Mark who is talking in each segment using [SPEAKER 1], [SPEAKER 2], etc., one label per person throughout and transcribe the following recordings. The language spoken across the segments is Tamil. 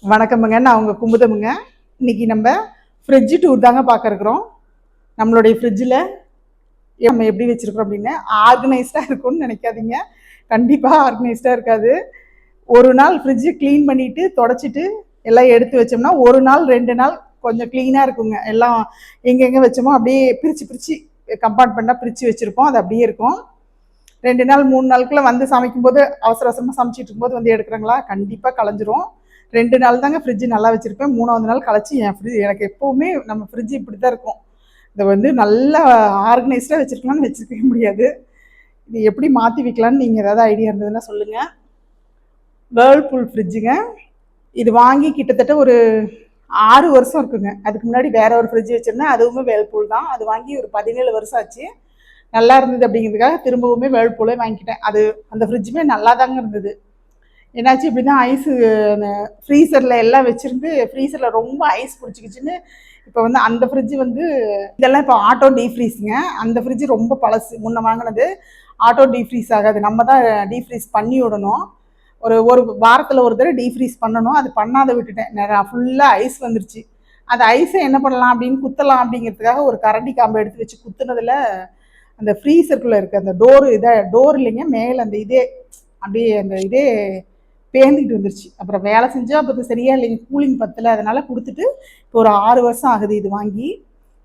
[SPEAKER 1] வணக்கமுங்க. நான் அவங்க குமுதமுங்க. இன்னைக்கு நம்ம ஃப்ரிட்ஜு டூர் தாங்க பார்க்குறக்குறோம் நம்மளுடைய ஃப்ரிட்ஜில் நம்ம எப்படி வச்சுருக்குறோம் அப்படின்னு ஆர்கனைஸ்டாக இருக்கும்னு நினைக்காதீங்க. கண்டிப்பாக ஆர்கனைஸ்டாக இருக்காது. ஒரு நாள் ஃப்ரிட்ஜு க்ளீன் பண்ணிவிட்டு தொடச்சிட்டு எல்லாம் எடுத்து வச்சோம்னா ஒரு நாள் ரெண்டு நாள் கொஞ்சம் க்ளீனாக இருக்குங்க. எல்லாம் எங்கெங்கே வச்சோமோ அப்படியே பிரித்து பிரித்து கம்பார்ட்மெண்ட்டாக பிரித்து வச்சுருப்போம். அது அப்படியே இருக்கும். ரெண்டு நாள் மூணு நாளுக்குள்ளே வந்து சமைக்கும்போது அவசர அவசரமாக சமைச்சிட்டு இருக்கும்போது வந்து எடுக்கிறாங்களா? கண்டிப்பாக களைஞ்சிரும். ரெண்டு நாள் தாங்க ஃப்ரிட்ஜ் நல்லா வச்சுருப்பேன். மூணாவது நாள் கழிச்சு என் ஃப்ரிட்ஜ் எனக்கு எப்போவுமே நம்ம ஃப்ரிட்ஜ் இப்படி தான் இருக்கும். இதை வந்து நல்லா ஆர்கனைஸ்டாக வச்சுருக்கலாம்னு வச்சுருக்க முடியாது. இது எப்படி மாற்றி வைக்கலான்னு நீங்கள் ஏதாவது ஐடியா இருந்ததுன்னா சொல்லுங்கள் வேர்ல்பூல் ஃப்ரிட்ஜுங்க இது வாங்கி கிட்டத்தட்ட ஒரு ஆறு வருஷம் இருக்குங்க. அதுக்கு முன்னாடி வேற ஒரு ஃப்ரிட்ஜ் வச்சுருந்தேன். அதுவுமே வேர்ல்பூல் தான். அது வாங்கி ஒரு பதினேழு வருஷம் ஆச்சு. நல்லா இருந்தது அப்படிங்கிறதுக்காக திரும்பவுமே வேர்ல்பூலே வாங்கிக்கிட்டேன். அது அந்த ஃப்ரிட்ஜுமே நல்லா தாங்க இருந்தது. என்னாச்சு இப்படின்னா ஐஸு ஃப்ரீசரில் எல்லாம் வச்சுருந்து ஃப்ரீசரில் ரொம்ப ஐஸ் பிடிச்சிக்கிச்சின்னு இப்போ வந்து அந்த ஃப்ரிட்ஜ் வந்து இதெல்லாம் இப்போ ஆட்டோ டீஃப்ரீஸுங்க அந்த ஃப்ரிட்ஜ் ரொம்ப பழசு. முன்னே வாங்கினது ஆட்டோ டீஃப்ரீஸ் ஆகாது. நம்ம தான் டீஃப்ரீஸ் பண்ணி விடணும். ஒரு ஒரு வாரத்தில் ஒரு தடவை டீஃப்ரீஸ் பண்ணணும். அது பண்ணாத விட்டுட்டேன். நிறையா ஃபுல்லாக ஐஸ் வந்துருச்சு. அந்த ஐஸை என்ன பண்ணலாம் அப்படின்னு குத்தலாம் அப்படிங்கிறதுக்காக ஒரு கரண்டி காம்பை எடுத்து வச்சு குத்துனதில் அந்த ஃப்ரீசருக்குள்ளே இருக்க அந்த டோரு இதை டோர் இல்லைங்க மேலே அந்த இதே அப்படியே அந்த இதே பேந்துக்கிட்டு வந்துருச்சு அப்புறம் வேலை செஞ்சு அப்போ சரியா இல்லைங்க. கூலிங் பத்தல அதனால் கொடுத்துட்டு இப்போ ஒரு ஆறு வருஷம் ஆகுது இது வாங்கி.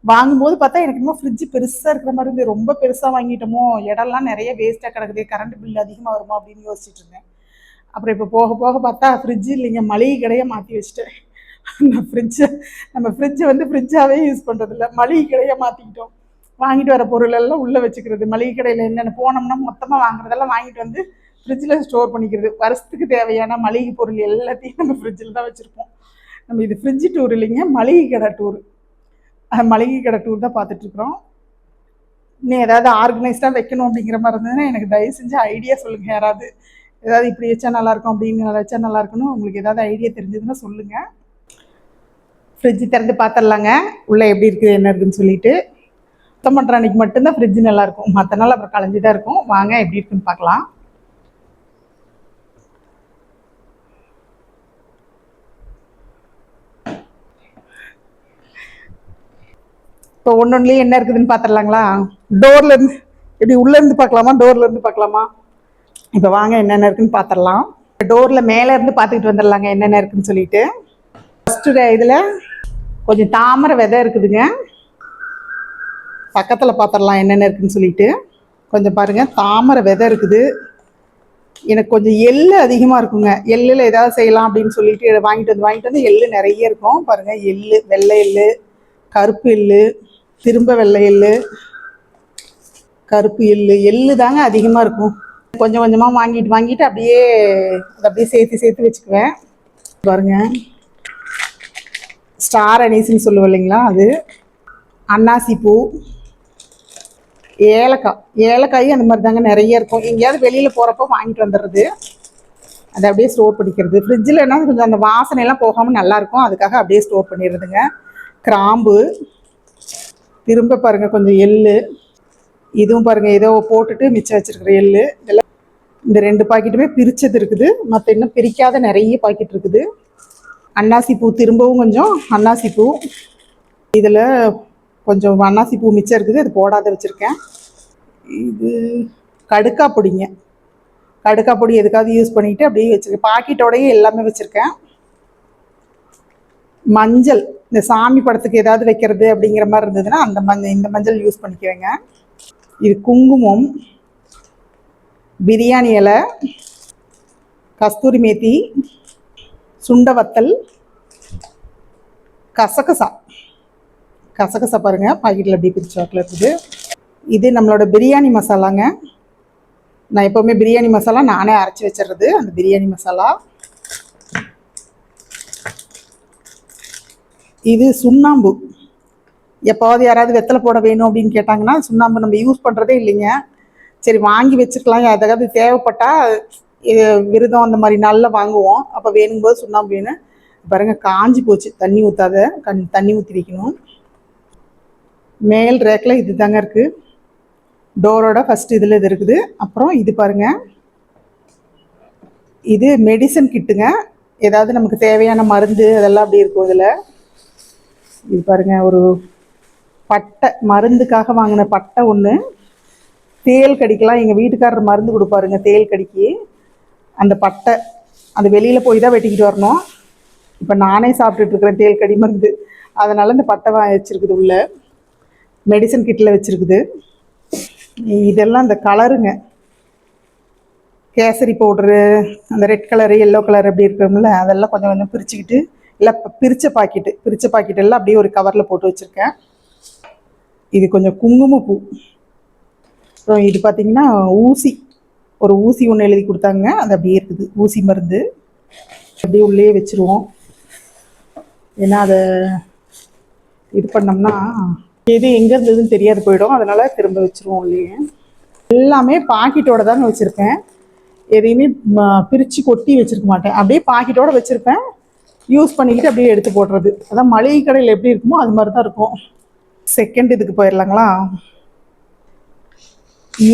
[SPEAKER 1] வாங்கும்போது பார்த்தா எனக்கு இன்னும் ஃப்ரிட்ஜ் பெருசாக இருக்கிற மாதிரி இருந்து ரொம்ப பெருசாக வாங்கிட்டோமோ இடம்லாம் நிறைய வேஸ்ட்டாக கிடக்குது கரண்ட் பில் அதிகமாக வருமா அப்படின்னு யோசிச்சுட்டு இருந்தேன். அப்புறம் இப்போ போக போக பார்த்தா ஃப்ரிட்ஜ் இல்லைங்க. மளிகை கடையை மாற்றி வச்சுட்டேன். அந்த ஃப்ரிட்ஜை நம்ம ஃப்ரிட்ஜை வந்து ஃப்ரிட்ஜாகவே யூஸ் பண்ணுறதில்ல மளிகை கடையை மாற்றிக்கிட்டோம் வாங்கிட்டு வர பொருள் எல்லாம் உள்ளே வச்சுக்கிறது. மளிகை கடையில் என்னென்ன போனோம்னா மொத்தமாக வாங்குறதெல்லாம் வாங்கிட்டு வந்து ஃப்ரிட்ஜில் ஸ்டோர் பண்ணிக்கிறது. வருஷத்துக்கு தேவையான மளிகை பொருள் எல்லாத்தையும் நம்ம ஃப்ரிட்ஜில் தான் வச்சுருப்போம். நம்ம இது ஃப்ரிட்ஜ் டூர் இல்லைங்க மளிகை கடை டூர் மளிகை கடை டூர் தான் பார்த்துட்ருக்குறோம் இன்னும் ஏதாவது ஆர்கனைஸ்டாக வைக்கணும் அப்படிங்கிற மாதிரி இருந்ததுன்னா எனக்கு தயவு செஞ்சு ஐடியா சொல்லுங்கள் யாராவது. ஏதாவது இப்படி வச்சா நல்லாயிருக்கும் அப்படின்னு வச்சா நல்லாயிருக்குன்னு உங்களுக்கு ஏதாவது ஐடியா தெரிஞ்சதுன்னா சொல்லுங்கள் ஃப்ரிட்ஜ் திறந்து பார்த்துடலாங்க. உள்ளே எப்படி இருக்குது என்ன இருக்குதுன்னு சொல்லிட்டு. சுத்தம் பண்ணுற அன்றைக்கி மட்டும்தான் ஃப்ரிட்ஜ் நல்லாயிருக்கும் மற்ற நாள் அப்புறம் கலைஞ்சி தான் இருக்கும். வாங்க எப்படி இருக்குன்னு பார்க்கலாம். இப்போ ஒன்னொன்னுலயே என்ன இருக்குதுன்னு பார்த்துடலாங்களா டோர்ல இருந்து இப்படி உள்ள இருந்து பார்க்கலாமா டோர்ல இருந்து பார்க்கலாமா இப்போ வாங்க என்னென்ன இருக்குன்னு பார்த்துடலாம் டோர்ல மேல இருந்து பார்த்துக்கிட்டு வந்துடலாங்க என்னென்ன இருக்குன்னு சொல்லிட்டு. ஃபர்ஸ்ட் இதில் கொஞ்சம் தாமரை விதை இருக்குதுங்க. பக்கத்தில் பார்த்துடலாம் என்னென்ன இருக்குன்னு சொல்லிட்டு. கொஞ்சம் பாருங்க தாமரை விதை இருக்குது. எனக்கு கொஞ்சம் எள்ளு அதிகமாக இருக்குங்க. எள்ளில் ஏதாவது செய்யலாம் அப்படின்னு சொல்லிட்டு வாங்கிட்டு வந்து வாங்கிட்டு வந்து எள்ளு நிறைய இருக்கும். பாருங்க எள்ளு வெள்ளை எள்ளு கருப்பு எள்ளு. திரும்ப வெள்ளை எள்ளு கருப்பு எள்ளு எள்ளு தாங்க அதிகமாக இருக்கும். கொஞ்சம் கொஞ்சமாக வாங்கிட்டு வாங்கிட்டு அப்படியே அப்படியே சேர்த்து சேர்த்து வச்சுக்குவேன். பாருங்க. ஸ்டார் அனீஸ்ன்னு சொல்லுவோம் இல்லைங்களா அது? அன்னாசி பூ ஏலக்காய். ஏலக்காயும் அந்த மாதிரி தாங்க நிறைய இருக்கும். எங்கேயாவது வெளியில் போகிறப்போ வாங்கிட்டு வந்துடுறது. அதை அப்படியே ஸ்டோர் பண்ணிக்கிறது. ஃப்ரிட்ஜில் என்ன கொஞ்சம் அந்த வாசனையெல்லாம் போகாமல் நல்லாயிருக்கும் அதுக்காக அப்படியே ஸ்டோர் பண்ணிடுறதுங்க. கிராம்பு திரும்ப பாருங்கள் கொஞ்சம் எள்ளு. இதுவும் பாருங்கள் ஏதோ போட்டுட்டு மிச்சம் வச்சுருக்கிற எள்ளு. இதெல்லாம் இந்த ரெண்டு பாக்கெட்டுமே பிரித்தது இருக்குது. மற்ற இன்னும் பிரிக்காத நிறைய பாக்கெட் இருக்குது. அன்னாசி பூ திரும்பவும் கொஞ்சம் அன்னாசி பூ. இதில் கொஞ்சம் அன்னாசி பூ மிச்சம் இருக்குது. அது போடாத வச்சுருக்கேன். இது கடுக்கா பொடிங்க. கடுக்கா பொடி எதுக்காவது யூஸ் பண்ணிட்டு அப்படியே வச்சுருக்கேன். பாக்கெட்டோடையே எல்லாமே வச்சுருக்கேன். மஞ்சள். இந்த சாமி படத்துக்கு ஏதாவது வைக்கிறது அப்படிங்கிற மாதிரி இருந்ததுன்னா அந்த மஞ்சள் இந்த மஞ்சள் யூஸ் பண்ணிக்குவேங்க. இது குங்குமம் பிரியாணி இலை கஸ்தூரி மேத்தி சுண்டவத்தல் கசகசா. கசகசா பாருங்கள் பாக்கெட்டில் அப்படி பிரிச்சு வாக்கில் இருக்குது. இது நம்மளோட பிரியாணி மசாலாங்க. நான் எப்போவுமே பிரியாணி மசாலா நானே அரைச்சி வச்சிடுறது அந்த பிரியாணி மசாலா. இது சுண்ணாம்பு. எப்போவது யாராவது வெத்தலை போட வேணும் அப்படின்னு கேட்டாங்கன்னா சுண்ணாம்பு நம்ம யூஸ் பண்ணுறதே இல்லைங்க. சரி வாங்கி வச்சுருக்கலாம். எதாவது தேவைப்பட்டால் இது விரதம் அந்த மாதிரி நாளில் வாங்குவோம். அப்போ வேணும்போது சுண்ணாம்பு வேணும். பாருங்கள் காஞ்சி போச்சு. தண்ணி ஊற்றாத கண் தண்ணி ஊற்றி வைக்கணும். மேல் ரேக்கில் இது தாங்க இருக்குது டோரோட ஃபஸ்ட் இதில் இது இருக்குது. அப்புறம் இது பாருங்கள் இது மெடிசன் கிட்டுங்க ஏதாவது நமக்கு தேவையான மருந்து அதெல்லாம் அப்படி இருக்கும் இதில். இது பாருங்க ஒரு பட்டை மருந்துக்காக வாங்கின பட்டை ஒன்று தேல் கடிக்கலாம் எங்கள் வீட்டுக்காரர் மருந்து கொடுப்பாருங்க தேல் கடிக்கு. அந்த பட்டை அந்த வெளியில் போய் தான் வெட்டிக்கிட்டு வரணும். இப்போ நானே சாப்பிட்டுட்டு இருக்கிறேன் தேல் கடி மருந்து. அதனால் இந்த பட்டை வா வச்சுருக்குது உள்ள. மெடிசன் கிட்டில் வச்சுருக்குது. இதெல்லாம் இந்த கலருங்க. கேசரி பவுட்ரு அந்த ரெட் கலரு எல்லோ கலர் அப்படி இருக்கும்ல அதெல்லாம் கொஞ்சம் கொஞ்சம் பிரிச்சுக்கிட்டு இல்லை பிரித்த பாக்கெட்டு பிரித்த பாக்கெட் எல்லாம் அப்படியே ஒரு கவரில் போட்டு வச்சுருக்கேன். இது கொஞ்சம் குங்குமப்பூ அப்புறம் இது பார்த்தீங்கன்னா ஊசி. ஒரு ஊசி ஒன்று எழுதி கொடுத்தாங்க. அது அப்படியே இருக்குது. ஊசி மருந்து. அப்படியே உள்ளே வச்சுருவோம். ஏன்னா அதை இது பண்ணோம்னா எது எங்கே இருந்ததுன்னு தெரியாது போயிடும். அதனால் திரும்ப வச்சுருவோம் உள்ளே எல்லாமே பாக்கெட்டோட தாங்க வச்சுருப்பேன். எதையுமே பிரித்து கொட்டி வச்சுருக்க மாட்டேன். அப்படியே பாக்கெட்டோட வச்சுருப்பேன். யூஸ் பண்ணிக்கிட்டு அப்படியே எடுத்து போடுறது. அதான் மளிகை கடையில் எப்படி இருக்குமோ அது மாதிரி தான் இருக்கும். செகண்ட் இதுக்கு போயிடலாங்களா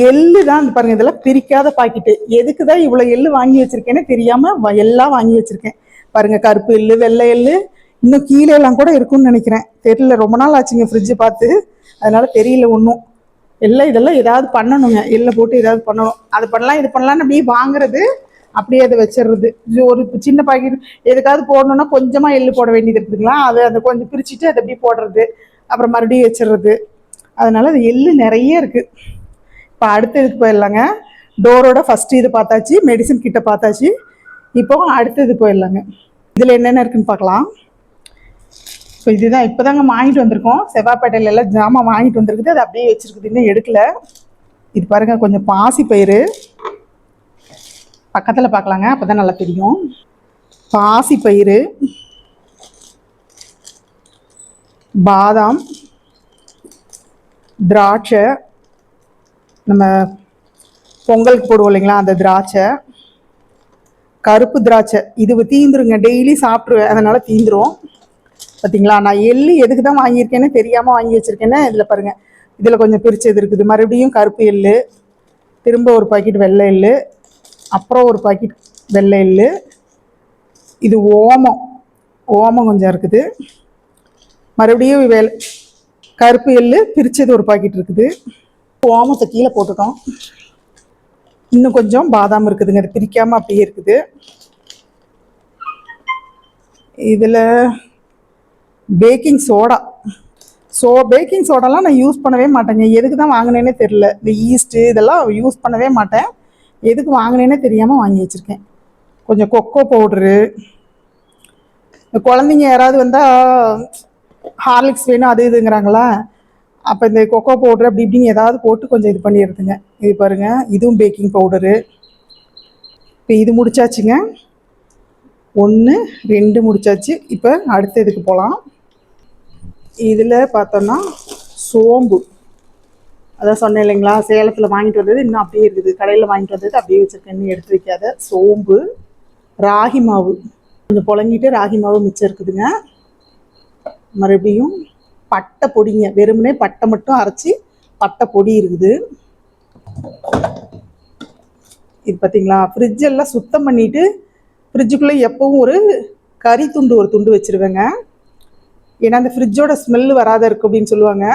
[SPEAKER 1] எள்ளு தான் இந்த பாருங்க இதெல்லாம் பிரிக்காத பாக்கெட்டு. எதுக்கு தான் இவ்வளோ எள்ளு வாங்கி வச்சிருக்கேன்னு தெரியாமல் வ- எல்லாம் வாங்கி வச்சிருக்கேன். பாருங்க கருப்பு எள்ளு வெள்ளை எள்ளு இன்னும் கீழே எல்லாம் கூட இருக்கும்னு நினைக்கிறேன். தெரியல ரொம்ப நாள் ஆச்சுங்க ஃப்ரிட்ஜ் பார்த்து. அதனால தெரியல ஒன்றும் எல்லாம் இதெல்லாம் ஏதாவது பண்ணணுங்க. எள்ளை போட்டு ஏதாவது பண்ணணும். அது பண்ணலாம் இது பண்ணலாம்னு அப்படியே வாங்குறது அப்படியே அதை வச்சிடுறது. ஒரு சின்ன பாக்கெட் எதுக்காவது போடணும்னா கொஞ்சமாக எள்ளு போட வேண்டியது இருக்குதுங்களா அது அதை கொஞ்சம் பிரிச்சுட்டு அதை அப்படியே போடுறது. அப்புறம் மறுபடியும் வச்சிடுறது. அதனால அது எள்ளு நிறைய இருக்குது இப்போ அடுத்த இதுக்கு போயிடலாங்க. டோரோட ஃபஸ்ட்டு இது பார்த்தாச்சு மெடிசன் கிட்ட பார்த்தாச்சு. இப்போ அடுத்தது போயிடலாங்க. இதில் என்னென்ன இருக்குன்னு பார்க்கலாம். ஸோ இதுதான் இப்போ தாங்க வாங்கிட்டு வந்திருக்கோம். செவ்வாப்பேட்டையில எல்லாம் ஜாமான் வாங்கிட்டு வந்திருக்குது. அது அப்படியே வச்சிருக்குது இன்னும் எடுக்கல. இது பாருங்க கொஞ்சம் பாசி பயிறு. பக்கத்தில் பார்க்கலாங்க அப்போ தான் நல்லா தெரியும். பாசி பயிறு பாதாம் திராட்சை நம்ம பொங்கலுக்கு போடுவோம் இல்லைங்களா அந்த திராட்சை கருப்பு திராட்சை. இது தீந்துருங்க டெய்லி சாப்பிட்ருவேன் அதனால் தீந்துரும். பார்த்தீங்களா நான் எள்ளு எதுக்கு தான் வாங்கியிருக்கேன்னு தெரியாமல் வாங்கி வச்சிருக்கேன்னு இதில் பாருங்கள் இதில் கொஞ்சம் பிரிச்சது இருக்குது. மறுபடியும் கருப்பு எள்ளு திரும்ப ஒரு பாக்கெட் வெள்ளை எள்ளு அப்புறம் ஒரு பாக்கெட் வெள்ளை எள்ளு. இது ஓமம். ஓமம் கொஞ்சம் இருக்குது. மறுபடியும் வேலை கருப்பு எள்ளு பிரித்தது ஒரு பாக்கெட் இருக்குது. ஓமத்தை கீழே போட்டுட்டோம். இன்னும் கொஞ்சம் பாதாம் இருக்குதுங்க. அது பிரிக்காமல் அப்படியே இருக்குது. இதில் பேக்கிங் சோடா. ஸோ பேக்கிங் சோடாலாம் நான் யூஸ் பண்ணவே மாட்டேங்க. எதுக்கு தான் வாங்கினேனே தெரில இந்த ஈஸ்ட்டு இதெல்லாம் யூஸ் பண்ணவே மாட்டேன். எதுக்கு வாங்கினேனே தெரியாமல் வாங்கி வச்சுருக்கேன். கொஞ்சம் கொக்கோ பவுட்ரு. இந்த குழந்தைங்க யாராவது வந்தால் ஹார்லிக்ஸ் வேணும் அது இதுங்கிறாங்களா? அப்போ இந்த கொக்கோ பவுட்ரு அப்படி இப்படின்னு ஏதாவது போட்டு கொஞ்சம் இது பண்ணிடுதுங்க இது பாருங்கள் இதுவும் பேக்கிங் பவுடரு. இப்போ இது முடிச்சாச்சுங்க. ஒன்று ரெண்டு முடிச்சாச்சு. இப்போ அடுத்த இதுக்கு போகலாம் இதில் பார்த்தோன்னா சோம்பு. அதான் சொன்னேன் இல்லைங்களா? சேலத்தில் வாங்கிட்டு வந்தது இன்னும் அப்படியே இருக்குது. கடையில் வாங்கிட்டு வந்தது அப்படியே வச்சுருக்கேன். இன்னும் எடுத்து வைக்காத. சோம்பு ராகி மாவு. கொஞ்சம் புழங்கிட்டு ராகி மாவு மிச்சம் இருக்குதுங்க. மறுபடியும் பட்டை பொடிங்க. வெறுமனே பட்டை மட்டும் அரைச்சி பட்டை பொடி இருக்குது. இது பார்த்தீங்களா ஃப்ரிட்ஜ் எல்லாம் சுத்தம் பண்ணிட்டு ஃப்ரிட்ஜுக்குள்ளே எப்பவும் ஒரு கறி துண்டு ஒரு துண்டு வச்சிருவேங்க. ஏன்னா அந்த ஃப்ரிட்ஜோட ஸ்மெல் வராத இருக்கு அப்படின்னு சொல்லுவாங்க.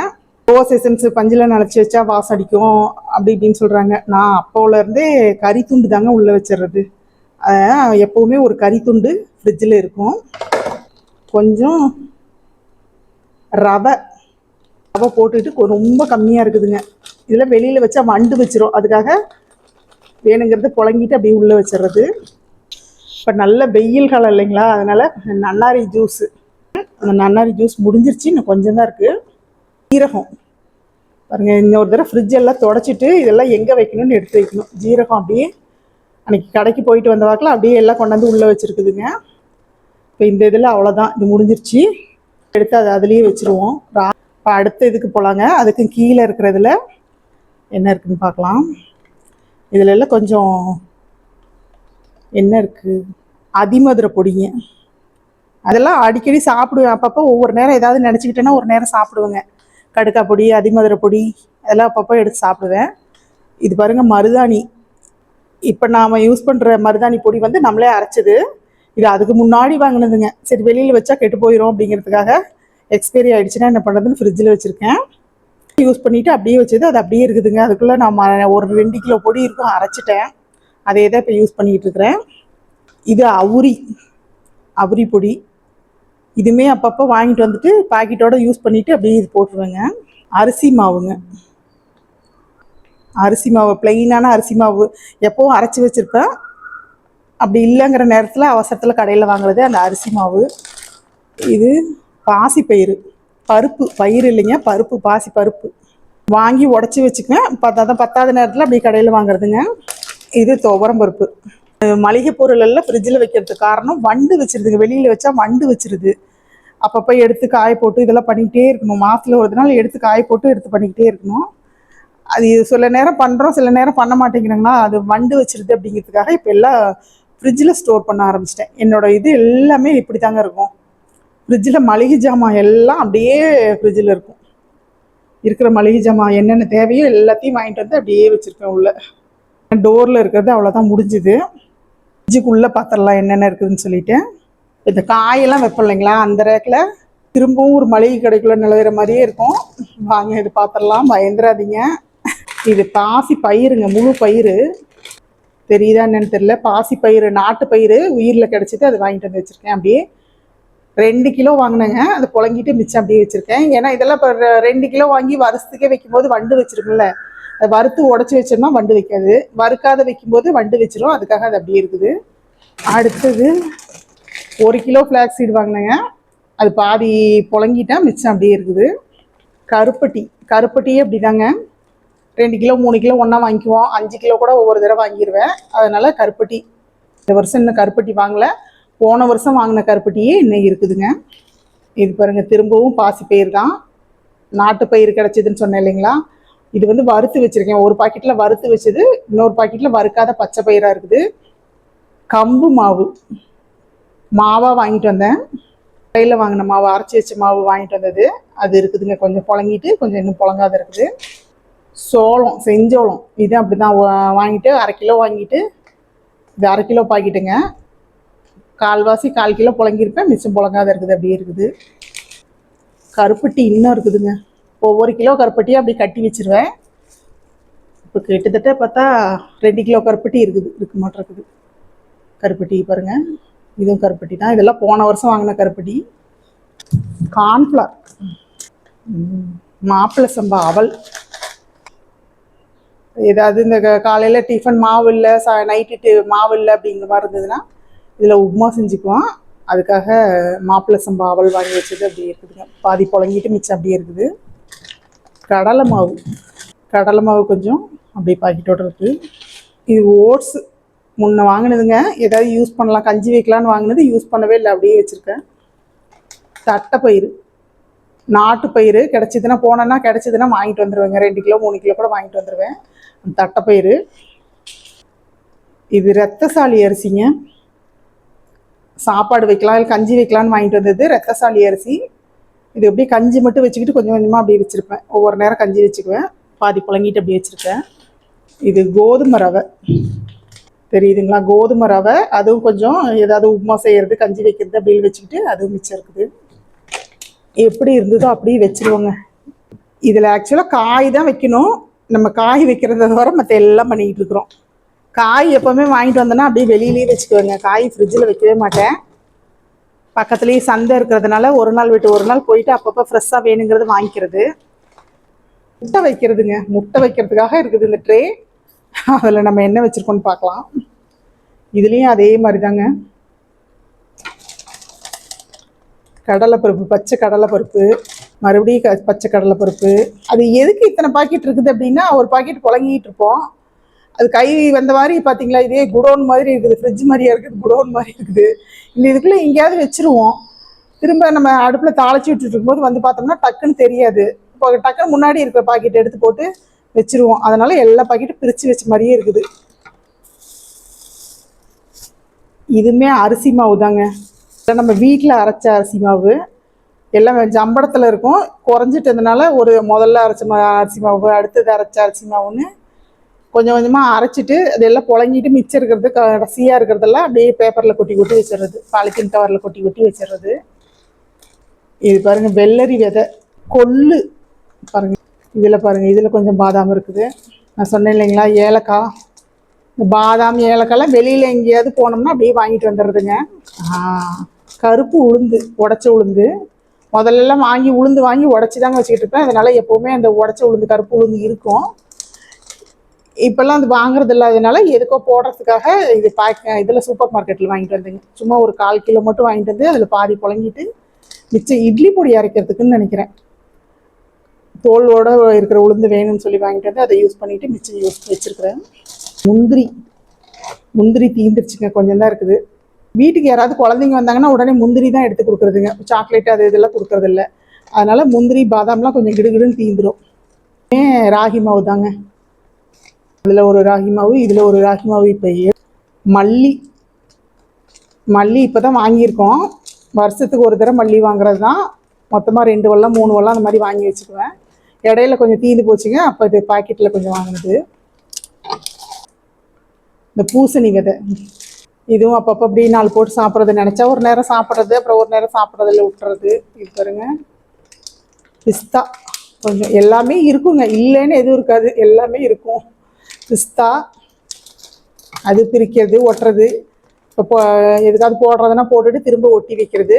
[SPEAKER 1] ரோஸ் எசன்ஸ் பஞ்சில் நினச்சி வச்சா வாசம் அடிக்கும். அப்படி இப்படின்னு சொல்கிறாங்க நான் அப்போல இருந்தே கறி துண்டு தாங்க உள்ளே வச்சிடுறது அஹ் எப்பவுமே ஒரு கறி துண்டு ஃப்ரிட்ஜில் இருக்கும். கொஞ்சம் ரவை ரவை போட்டுட்டு ரொம்ப கம்மியாக இருக்குதுங்க. இதில் வெளியில் வச்சா வண்டு வச்சிரும். அதுக்காக வேணுங்கிறத புழங்கிட்டு அப்படியே உள்ளே வச்சிடுறது இப்போ நல்ல வெயில் காலம் இல்லைங்களா? அதனால் நன்னாரி ஜூஸு அந்த நன்னாரி ஜூஸ் முடிஞ்சிருச்சு. இன்னும் கொஞ்சம் தான் இருக்குது ஜீரகம். பாருங்க இன்னொரு தடவை ஃப்ரிட்ஜ் எல்லாம் தொடச்சிட்டு இதெல்லாம் எங்கே வைக்கணும்னு எடுத்து வைக்கணும். ஜீரகம் அப்படியே அன்னைக்கு கடைக்கு போயிட்டு வந்த வாக்கில் அப்படியே எல்லாம் கொண்டாந்து உள்ளே வச்சுருக்குதுங்க. இப்போ இந்த இதில் அவ்வளோதான் இது முடிஞ்சிருச்சு. எடுத்து அதை அதுலேயே வச்சுருவோம். இப்போ அடுத்த இதுக்கு போகலாங்க அதுக்கு கீழே இருக்கிறதுல என்ன இருக்குதுன்னு பார்க்கலாம். இதில் எல்லாம் கொஞ்சம் என்ன இருக்குது அதிமதுரை பொடிங்க. அதெல்லாம் அடிக்கடி சாப்பிடுவேன். அப்பப்போ ஒவ்வொரு நேரம் ஏதாவது நினச்சிக்கிட்டேன்னா ஒரு நேரம் சாப்பிடுவேங்க. கடுக்கா பொடி அதிமதுரை பொடி அதெல்லாம் அப்பப்போ எடுத்து சாப்பிடுவேன். இது பாருங்க மருதாணி. இப்போ நாம் யூஸ் பண்ணுற மருதாணி பொடி வந்து நம்மளே அரைச்சது. இது அதுக்கு முன்னாடி வாங்கினதுங்க. சரி வெளியில் வச்சா கெட்டு போயிடும் அப்படிங்கிறதுக்காக எக்ஸ்பைரி ஆகிடுச்சுன்னா என்ன பண்ணுறதுன்னு ஃப்ரிட்ஜில் வச்சுருக்கேன். யூஸ் பண்ணிவிட்டு அப்படியே வச்சது அது அப்படியே இருக்குதுங்க. அதுக்குள்ளே நான் ஒரு ரெண்டு கிலோ பொடி இருக்கும் அரைச்சிட்டேன். அதே தான் இப்போ யூஸ் பண்ணிகிட்டு இருக்கிறேன். இது அவுரி அவுரி பொடி. இதுவுமே அப்பப்போ வாங்கிட்டு வந்துட்டு பாக்கெட்டோட யூஸ் பண்ணிவிட்டு அப்படியே இது போட்டுருவேங்க. அரிசி மாவுங்க. அரிசி மாவு பிளெயினான அரிசி மாவு. எப்போவும் அரைச்சி வச்சுருப்பேன். அப்படி இல்லைங்கிற நேரத்தில் அவசரத்தில் கடையில் வாங்குறது அந்த அரிசி மாவு. இது பாசி பயிறு. பருப்பு பயிர் இல்லைங்க பருப்பு பாசி பருப்பு. வாங்கி உடச்சி வச்சுக்குவேன். பத்தாத பத்தாத நேரத்தில் அப்படி கடையில் வாங்குறதுங்க. இது துவரம் பருப்பு. மளிகை பொருள் எல்லாம் ஃப்ரிட்ஜில் வைக்கிறதுக்கு காரணம் வண்டு வச்சிருதுங்க. வெளியில் வச்சா வண்டு வச்சிருது. அப்பப்போ எடுத்து காய போட்டு இதெல்லாம் பண்ணிக்கிட்டே இருக்கணும். மாதத்தில் ஒரு நாள் எடுத்து காய போட்டு எடுத்து பண்ணிக்கிட்டே இருக்கணும். அது சில நேரம் பண்ணுறோம் சில நேரம் பண்ண மாட்டேங்கிறாங்கன்னா அது வண்டு வச்சிருது அப்படிங்கிறதுக்காக இப்போ எல்லாம் ஃப்ரிட்ஜில் ஸ்டோர் பண்ண ஆரம்பிச்சிட்டேன். என்னோட இது எல்லாமே இப்படி தாங்க இருக்கும் ஃப்ரிட்ஜில் மளிகை ஜாமான் எல்லாம் அப்படியே ஃப்ரிட்ஜில் இருக்கும். இருக்கிற மளிகை ஜாமான் என்னென்ன தேவையோ எல்லாத்தையும் வாங்கிட்டு வந்து அப்படியே வச்சுருக்கேன் உள்ள. டோரில் இருக்கிறது அவ்வளோதான் முடிஞ்சுது. ஃப்ரிட்ஜுக்குள்ளே பார்த்துடலாம் என்னென்ன இருக்குதுன்னு சொல்லிவிட்டு இந்த காயெல்லாம் வைப்போம் இல்லைங்களா? அந்த ரேக்கில் திரும்பவும் ஒரு மளிகை கடைக்குள்ளே நிலவுற மாதிரியே இருக்கும். வாங்க இது பார்த்துடலாம் பயந்துடாதீங்க இது பாசி பயிருங்க முழு பயிறு. தெரியுதா என்னன்னு தெரியல. பாசி பயிறு நாட்டு பயிறு உயிரில் கிடச்சிட்டு அது வாங்கிட்டு வந்து வச்சுருக்கேன். அப்படியே ரெண்டு கிலோ வாங்கினேங்க. அது புழங்கிட்டு மிச்சம் அப்படியே வச்சுருக்கேன். ஏன்னா இதெல்லாம் இப்போ ரெண்டு கிலோ வாங்கி வருஷத்துக்கே வைக்கும்போது வண்டு வச்சிருக்குல்ல அதை வறுத்து உடச்சி வச்சோம்னா வண்டு வைக்காது. வறுக்காத வைக்கும்போது வண்டு வச்சிரும். அதுக்காக அது அப்படியே இருக்குது. அடுத்தது ஒரு கிலோ ஃப்ளாக்ஸ் சீடு வாங்கினேங்க. அது பாதி புழங்கிட்டா மிச்சம் அப்படியே இருக்குது. கருப்பட்டி கருப்பட்டியே அப்படிதாங்க. ரெண்டு கிலோ மூணு கிலோ ஒன்றா வாங்கிக்குவோம். அஞ்சு கிலோ கூட ஒவ்வொரு தடவை வாங்கிடுவேன் அதனால் கருப்பட்டி இந்த வருஷம் இன்னும் கருப்பட்டி வாங்கலை. போன வருஷம் வாங்கின கருப்பட்டியே இன்னும் இருக்குதுங்க. இது பாருங்கள் திரும்பவும் பாசி பயிர் தான். நாட்டு பயிர் கிடச்சிதுன்னு சொன்னேன் இல்லைங்களா? இது வந்து வறுத்து வச்சிருக்கேன். ஒரு பாக்கெட்டில் வறுத்து வச்சது இன்னொரு பாக்கெட்டில் வறுக்காத பச்சை பயிராக இருக்குது. கம்பு மாவு. மாவாக வாங்கிட்டு வந்தேன். கையில் வாங்கின மாவு அரைச்சி வச்ச மாவு வாங்கிட்டு வந்தது. அது இருக்குதுங்க. கொஞ்சம் புழங்கிட்டு கொஞ்சம் இன்னும் புழங்காத இருக்குது. சோளம் செஞ்சோளம் இது அப்படி தான் வாங்கிட்டு அரை கிலோ வாங்கிட்டு இது அரை கிலோ பாக்கெட்டுங்க. கால்வாசி கால் கிலோ புழங்கியிருப்பேன். மிச்சம் புழங்காத இருக்குது அப்படியே இருக்குது. கருப்பட்டி இன்னும் இருக்குதுங்க. ஒவ்வொரு கிலோ கருப்பட்டியும் அப்படி கட்டி வச்சிருவேன். இப்போ கிட்டத்தட்ட பார்த்தா ரெண்டு கிலோ கருப்பட்டி இருக்குது. இருக்கு மாட்டம் இருக்குது கருப்பட்டி பாருங்கள் இதுவும் கருப்பட்டி. தான் இதெல்லாம் போன வருஷம் வாங்கின கருப்பட்டி. கார்ன்ஃப்ளவர். மாப்பிள்ளை சம்பா அவல். ஏதாவது இந்த க- டிஃபன் மாவு இல்லை ச நைட்டு மாவு இல்லை அப்படிங்கிற மாதிரி இருந்ததுன்னா இதில் உப்புமா செஞ்சுக்குவோம். அதுக்காக மாப்பிள்ளை சம்பா அவல் வாங்கி வச்சது அப்படியே இருக்குதுங்க. பாதி புழங்கிட்டு மிச்சம் அப்படியே இருக்குது. கடலை மாவு. கடலை மாவு கொஞ்சம் அப்படியே பாக்கெட்டோட இருக்குது இது ஓட்ஸு. முன்ன வாங்கினதுங்க. ஏதாவது யூஸ் பண்ணலாம். கஞ்சி வைக்கலான்னு வாங்கினது யூஸ் பண்ணவே இல்லை. அப்படியே வச்சுருக்கேன். தட்டைப்பயிறு நாட்டு பயிறு. கிடச்சிதுன்னா போனேன்னா கிடச்சிதுன்னா வாங்கிட்டு வந்துடுவேங்க ரெண்டு கிலோ மூணு கிலோ கூட வாங்கிட்டு வந்துடுவேன் தட்டைப்பயிறு இது ரத்தசாலி அரிசிங்க. சாப்பாடு வைக்கலாம். இல்லை கஞ்சி வைக்கலான்னு வாங்கிட்டு வந்தது ரத்தசாலி அரிசி. இது அப்படியே கஞ்சி மட்டும் வச்சுக்கிட்டு கொஞ்சம் கொஞ்சமாக அப்படியே வச்சுருப்பேன். ஒவ்வொரு நேரம் கஞ்சி வச்சுக்குவேன். பாதி புழங்கிட்டு அப்படியே வச்சுருக்கேன். இது கோதுமை ரவை. தெரியுதுங்களா? கோதுமை ரவை அதுவும் கொஞ்சம் ஏதாவது உப்புமா செய்கிறது கஞ்சி வைக்கிறது அப்படின்னு வச்சுக்கிட்டு அதுவும் மிச்சம் இருக்குது. எப்படி இருந்ததோ அப்படியே வச்சுருவோங்க. இதில் ஆக்சுவலாக காய் தான் வைக்கணும். நம்ம காய் வைக்கிறத தவிர மற்ற எல்லாம் பண்ணிக்கிட்டு இருக்கிறோம். காய் எப்போவுமே வாங்கிட்டு வந்தேன்னா அப்படியே வெளியிலேயே வச்சுக்குவேங்க. காய் ஃப்ரிட்ஜில் வைக்கவே மாட்டேன். பக்கத்துலேயே சந்தை இருக்கிறதுனால ஒரு நாள் விட்டு ஒரு நாள் போயிட்டு அப்பப்போ ஃப்ரெஷ்ஷாக வேணுங்கிறது வாங்கிக்கிறது. முட்டை வைக்கிறதுங்க. முட்டை வைக்கிறதுக்காக இருக்குது இந்த ட்ரே அதில் நம்ம என்ன வச்சுருக்கோன்னு பார்க்கலாம். இதுலேயும் அதே மாதிரி தாங்க கடலைப்பருப்பு பச்சை கடலைப்பருப்பு மறுபடியும் க பச்சை கடலைப்பருப்பு. அது எதுக்கு இத்தனை பாக்கெட் இருக்குது அப்படின்னா ஒரு பாக்கெட் புழங்கிட்டு இருப்போம். அது கை வந்த மாதிரி பார்த்தீங்களா இதே குடோன் மாதிரி இருக்குது ஃப்ரிட்ஜ் மாதிரியா இருக்குது குடோன் மாதிரி இருக்குது. இந்த இதுக்குள்ளே எங்கேயாவது வச்சிருவோம். திரும்ப நம்ம அடுப்பில் தாளிச்சு விட்டுட்டு இருக்கும்போது வந்து பார்த்தோம்னா டக்குன்னு தெரியாது. இப்போ டக்குன்னு முன்னாடி இருக்கிற பாக்கெட் எடுத்து போட்டு வச்சிருவோம். அதனால எல்லா பாக்கெட்டும் பிரித்து வச்ச மாதிரியே இருக்குது. இதுவுமே அரிசி மாவு தாங்க. நம்ம வீட்டில் அரைச்ச அரிசி மாவு. எல்லாம் ஜம்படத்தில் இருக்கும். குறைஞ்சிட்டதுனால ஒரு முதல்ல அரைச்ச மா அரிசி மாவு அடுத்தது அரைச்ச அரிசி மாவுன்னு கொஞ்சம் கொஞ்சமாக அரைச்சிட்டு அதெல்லாம் புழங்கிட்டு மிச்சம் இருக்கிறது கடைசியாக இருக்கிறதெல்லாம் அப்படியே பேப்பரில் கொட்டி கொட்டி வச்சிடுறது. பாலித்தீன் கவரில் கொட்டி கொட்டி வச்சிடுறது. இது பாருங்கள் வெள்ளரி விதை. கொள்ளு. பாருங்கள் இதில் பாருங்கள் இதில் கொஞ்சம் பாதாம் இருக்குது. நான் சொன்னேன் இல்லைங்களா ஏலக்காய். இந்த பாதாம் ஏலக்காய்லாம் வெளியில் எங்கேயாவது போனோம்னா அப்படியே வாங்கிட்டு வந்துடுறதுங்க. கருப்பு உளுந்து உடச்ச உளுந்து. முதல்லலாம் வாங்கி உளுந்து வாங்கி உடச்சி தாங்க வச்சுக்கிட்டு இருப்பேன். அதனால எப்போவுமே அந்த உடச்ச உளுந்து கருப்பு உளுந்து இருக்கும். இப்போல்லாம் அது வாங்குறது இல்லாதனால எதுக்கோ போடுறதுக்காக இது பேக் இதில் சூப்பர் மார்க்கெட்டில் வாங்கிட்டு வந்தேங்க. சும்மா ஒரு கால் கிலோ மட்டும் வாங்கிட்டு வந்து அதில் பாதி புழங்கிட்டு மிச்சம் இட்லி பொடி அரைக்கிறதுக்குன்னு நினைக்கிறேன். தோலோட இருக்கிற உளுந்து வேணும்னு சொல்லி வாங்கிட்டு வந்து அதை யூஸ் பண்ணிட்டு மிச்சம் யூஸ் வச்சிருக்கிறேன். முந்திரி. முந்திரி தீந்துருச்சுங்க கொஞ்சம் தான் இருக்குது. வீட்டுக்கு யாராவது குழந்தைங்க வந்தாங்கன்னா உடனே முந்திரி தான் எடுத்து கொடுக்குறதுங்க. சாக்லேட் அது இதெல்லாம் கொடுக்கறது அதனால் முந்திரி பாதாம்லாம் கொஞ்சம் கிடுகிடுன்னு தீந்துரும். ஏன் ராகி மாவு தாங்க. அதில் ஒரு ராகி மாவு இதில் ஒரு ராகி மாவு இப்போ மல்லி. மல்லி இப்போ தான் வாங்கியிருக்கோம். வருஷத்துக்கு ஒரு தடவை மல்லி வாங்குறது தான் மொத்தமாக ரெண்டு வல்லம் மூணு வல்லம் அந்த மாதிரி வாங்கி வச்சுக்குவேன். இடையில கொஞ்சம் தீந்து போச்சுங்க அப்போ இது பாக்கெட்டில் கொஞ்சம் வாங்கினது. இந்த பூசணி விதை. இதுவும் அப்பப்போ அப்படி நாலு போட்டு சாப்பிட்றது நினச்சா ஒரு நேரம் சாப்பிட்றது அப்புறம் ஒரு நேரம் சாப்பிட்றதில்ல விட்டுறது. இது பாருங்க. பிஸ்தா. கொஞ்சம் எல்லாமே இருக்குங்க. இல்லைன்னு எதுவும் இருக்காது. எல்லாமே இருக்கும். பிஸ்தா. அது பிரிக்கிறது ஒட்டுறது. இப்போ எதுக்காவது போடுறதுன்னா போட்டுட்டு திரும்ப ஒட்டி வைக்கிறது.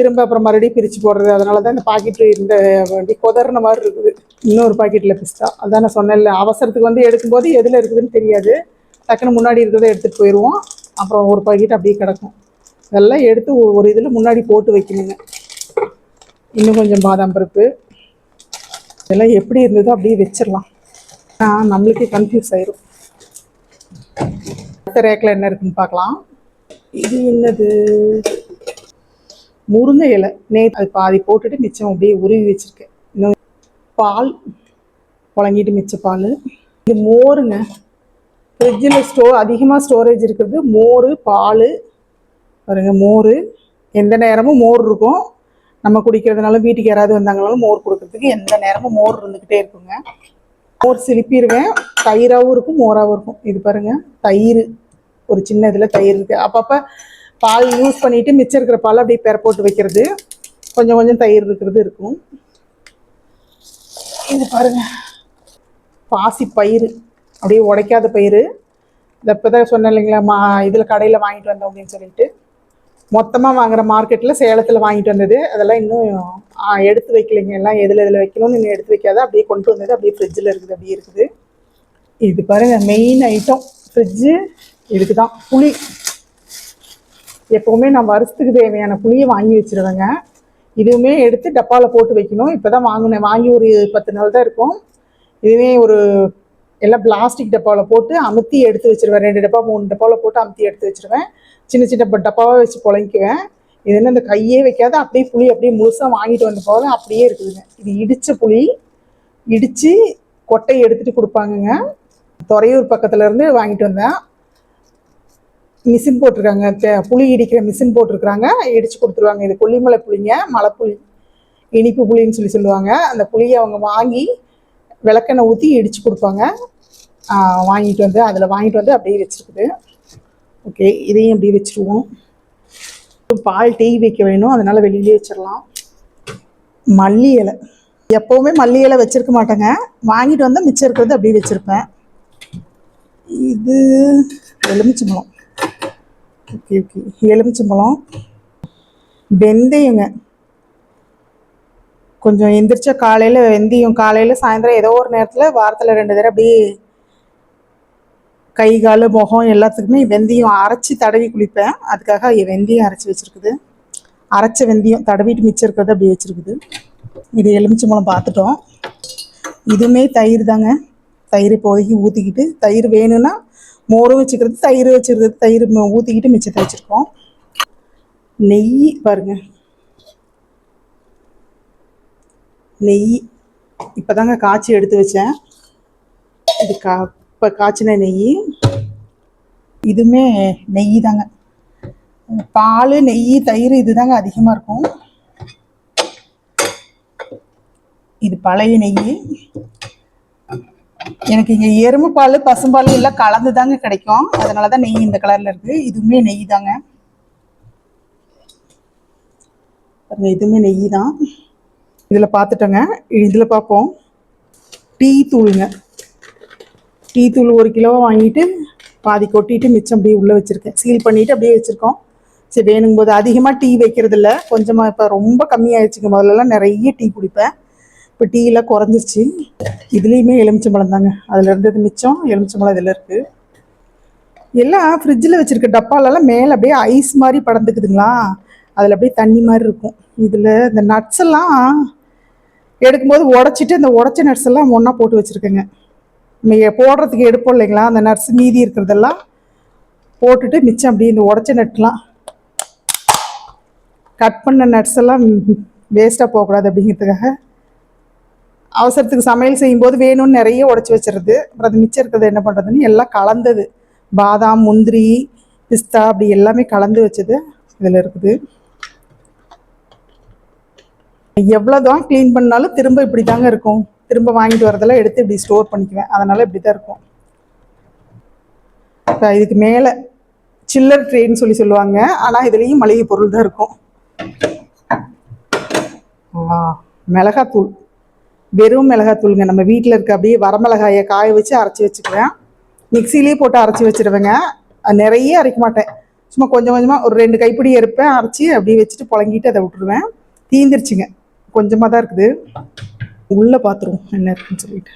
[SPEAKER 1] திரும்ப அப்புறம் மறுபடியும் பிரித்து போடுறது அதனால தான் இந்த பாக்கெட்டு இந்த வண்டி கொதறின மாதிரி இருக்குது. இன்னொரு பாக்கெட்டில் பிஸ்தா அதான் நான் சொன்னேன்ல அவசரத்துக்கு வந்து எடுக்கும்போது எதில் இருக்குதுன்னு தெரியாது. டக்குன்னு முன்னாடி இருக்கிறத எடுத்துகிட்டு போயிடுவோம். அப்புறம் ஒரு பாக்கெட் அப்படியே கிடக்கும். இதெல்லாம் எடுத்து ஒரு இதில் முன்னாடி போட்டு வைக்கணுங்க. இன்னும் கொஞ்சம் பாதாம் பருப்பு. இதெல்லாம் எப்படி இருந்ததோ அப்படியே வச்சிடலாம். ஆ நம்மளுக்கே கன்ஃபியூஸ் ஆயிரும். அடுத்த ரேக்கில் என்ன இருக்குன்னு பார்க்கலாம். இது என்னது? முருங்கை இலை நே அது பாதி போட்டுட்டு மிச்சம் அப்படியே உருவி வச்சிருக்கேன். இன்னும் பால் புழங்கிட்டு மிச்ச பால். இது மோருங்க. ஃப்ரிட்ஜில் ஸ்டோ அதிகமாக ஸ்டோரேஜ் இருக்கிறது மோர் பால் பாருங்க மோர். எந்த நேரமும் மோர் இருக்கும். நம்ம குடிக்கிறதுனால வீட்டுக்கு யாராவது வந்தாங்கனாலும் மோர் கொடுக்கறதுக்கு எந்த நேரமும் மோர் இருந்துக்கிட்டே இருக்குங்க. மோர் சிலிப்பிடுவேன். தயிராகவும் இருக்கும் மோராகவும் இருக்கும். இது பாருங்க தயிர். ஒரு சின்ன இதில் தயிர் இருக்கு. அப்பப்போ பால் யூஸ் பண்ணிட்டு மிச்சம் இருக்கிற பால் அப்படியே பெற போட்டு வைக்கிறது. கொஞ்சம் கொஞ்சம் தயிர் இருக்கிறது இருக்கும். இது பாருங்க. பாசி பயிர் அப்படியே உடைக்காத பயிர் இதை இப்போ தான் சொன்னேன் இல்லைங்களா மா இதில் கடையில் வாங்கிட்டு வந்தோம் அப்படின்னு சொல்லிட்டு. மொத்தமாக வாங்குற மார்க்கெட்டில் சேலத்தில் வாங்கிட்டு வந்தது. அதெல்லாம் இன்னும் எடுத்து வைக்கலைங்க. எல்லாம் எதில் எதில் வைக்கணும்னு இன்னும் எடுத்து வைக்காத. அப்படியே கொண்டு வந்தது. அப்படியே ஃப்ரிட்ஜில் இருக்குது அப்படியே இருக்குது. இது பாருங்கள் மெயின் ஐட்டம் ஃப்ரிட்ஜு இதுக்கு தான் புளி. எப்போவுமே நான் வருஷத்துக்கு தேவையான புளியை வாங்கி வச்சுருவேங்க. இதுவுமே எடுத்து டப்பாவில் போட்டு வைக்கணும். இப்போ தான் வாங்கினேன். வாங்கி ஒரு பத்து நாள் தான் இருக்கும். இதுவே ஒரு எல்லாம் பிளாஸ்டிக் டப்பாவில் போட்டு அமுத்தி எடுத்து வச்சிருவேன். ரெண்டு டப்பா மூணு டப்பாவில் போட்டு அமுத்தி எடுத்து வச்சிருவேன். சின்ன சின்ன டப்பாவாக வச்சு புழங்கிக்குவேன் இது என்ன இந்த கையே வைக்காத அப்படியே புளி அப்படியே முழுசாக வாங்கிட்டு வந்த போது அப்படியே இருக்குதுங்க. இது இடித்த புளி. இடித்து கொட்டையை எடுத்துகிட்டு கொடுப்பாங்கங்க. துறையூர் பக்கத்துலேருந்து வாங்கிட்டு வந்தேன். மிஷின் போட்டிருக்காங்க. புளி இடிக்கிற மிஷின் போட்டிருக்கிறாங்க. இடிச்சு கொடுத்துருவாங்க. இது கொல்லிமலை புளிங்க மலைப்புளி இனிப்பு புளின்னு சொல்லி சொல்லுவாங்க. அந்த புளியை அவங்க வாங்கி விளக்கெண்ணெய் ஊற்றி இடிச்சு கொடுப்பாங்க. வாங்கிட்டு வந்து அதில் வாங்கிட்டு வந்து அப்படியே வச்சுருக்குது. ஓகே இதையும் அப்படியே வச்சிருவோம். பால் டீ வைக்க வேணும். அதனால வெளியிலே வச்சிடலாம். மல்லி இலை. எப்போவுமே மல்லி இலை வச்சுருக்க மாட்டேங்க. வாங்கிட்டு வந்தால் மிச்சம் இருக்கிறது அப்படியே வச்சுருப்பேன். இது எலுமிச்சம்பழம். Okay okay. எலுமிச்சம்பழம் வெந்தயங்க. கொஞ்சம் எந்திரிச்ச காலையில் வெந்தயம் காலையில் சாயந்தரம் ஏதோ ஒரு நேரத்தில் வாரத்தில் ரெண்டு தடவை அப்படியே கை கால் முகம் எல்லாத்துக்குமே வெந்தயம் அரைச்சி தடவி குளிப்பேன். அதுக்காக வெந்தயம் அரைச்சி வச்சிருக்குது. அரைச்ச வெந்தயம் தடவிட்டு மிச்சம் இருக்கிறது அப்படியே வச்சுருக்குது. இது எலுமிச்சம்பழம் பார்த்துட்டோம். இதுவுமே தயிர் தாங்க. தயிர் இப்போதைக்கு ஊற்றிக்கிட்டு தயிர் வேணும்னா மோரும் வச்சுக்கிறது தயிர் வச்சுருக்கிறது தயிர் ஊற்றிக்கிட்டு மிச்சத்தை வச்சுருக்கோம். நெய் பாருங்க. நெய் இப்போதாங்க காய்ச்சி எடுத்து வச்சேன். இது கா இப்போ காய்ச்சின நெய் இதுவுமே நெய் தாங்க. பால் நெய் தயிர் இதுதாங்க அதிகமாக இருக்கும். இது பழைய நெய். எனக்கு இங்கே எறும்பு பால் பசும்பால் எல்லாம் கலந்து தாங்க கிடைக்கும். அதனால தான் நெய் இந்த கலரில் இருக்குது இதுவுமே நெய் தாங்க. பாருங்க இதுவுமே நெய் தான். இதில் பார்த்துட்டோங்க. இதில் பார்ப்போம். டீ தூளுங்க. டீ தூள் ஒரு கிலோவை வாங்கிட்டு பாதி கொட்டிட்டு மிச்சம் அப்படியே உள்ளே வச்சுருக்கேன். சீல் பண்ணிவிட்டு அப்படியே வச்சுருக்கோம். சரி வேணுங்கும் போது அதிகமாக டீ வைக்கிறது இல்லை. கொஞ்சமாக இப்போ ரொம்ப கம்மியாயிடுச்சுங்க. முதல்லலாம் நிறைய டீ குடிப்பேன். இப்போ டீலாம் குறைஞ்சிருச்சு. இதுலேயுமே எலுமிச்சம்பழம் தாங்க. அதில் இருந்தது மிச்சம்? எலுமிச்சம்பழம் இதில் இருக்குது எல்லாம் ஃப்ரிட்ஜில் வச்சுருக்க டப்பாலெல்லாம் மேலே அப்படியே ஐஸ் மாதிரி படந்துக்குதுங்களா அதில் அப்படியே தண்ணி மாதிரி இருக்கும். இதில் இந்த நட்ஸ் எல்லாம் எடுக்கும்போது உடச்சிட்டு அந்த உடச்ச நட்ஸ் எல்லாம் ஒன்றா போட்டு வச்சுருக்கேங்க. நீங்கள் போடுறதுக்கு எடுப்போம் இல்லைங்களா? அந்த நட்ஸ் மீதி இருக்கிறதெல்லாம் போட்டுட்டு மிச்சம் அப்படியே இந்த உடச்ச நட்லாம் கட் பண்ண நட்ஸ் எல்லாம் வேஸ்ட்டாக போகக்கூடாது அப்படிங்கிறதுக்காக அவசரத்துக்கு சமையல் செய்யும்போது வேணும்னு நிறைய உடச்சி வச்சுருது. அப்புறம் அது மிச்சம் இருக்கிறது என்ன பண்ணுறதுன்னு எல்லாம் கலந்தது. பாதாம் முந்திரி பிஸ்தா அப்படி எல்லாமே கலந்து வச்சது இதில் இருக்குது. எவ்வளோ தான் க்ளீன் பண்ணாலும் திரும்ப இப்படி தாங்க இருக்கும். திரும்ப வாங்கிட்டு வரதெல்லாம் எடுத்து இப்படி ஸ்டோர் பண்ணிக்குவேன். அதனால் இப்படி தான் இருக்கும். இப்போ இதுக்கு மேலே சில்லர் ட்ரேன்னு சொல்லி சொல்லுவாங்க. ஆனால் இதுலேயும் மளிகை பொருள் தான் இருக்கும். மிளகாத்தூள். வெறும் மிளகாத்தூளுங்க. நம்ம வீட்டில் இருக்க அப்படியே வரமிளகாயை காய வச்சு அரைச்சி வச்சுக்குவேன் மிக்சிலேயே போட்டு அரைச்சி வச்சிடுவேங்க அது நிறைய அரைக்க மாட்டேன். சும்மா கொஞ்சம் கொஞ்சமாக ஒரு ரெண்டு கைப்பிடி எடுப்பேன் அரைச்சி அப்படியே வச்சுட்டு புழங்கிட்டு அதை விட்டுருவேன். தீந்துருச்சுங்க. கொஞ்சமாக தான் இருக்குது. உள்ளே பார்த்துருவோம் என்ன இருக்குன்னு சொல்லிட்டு.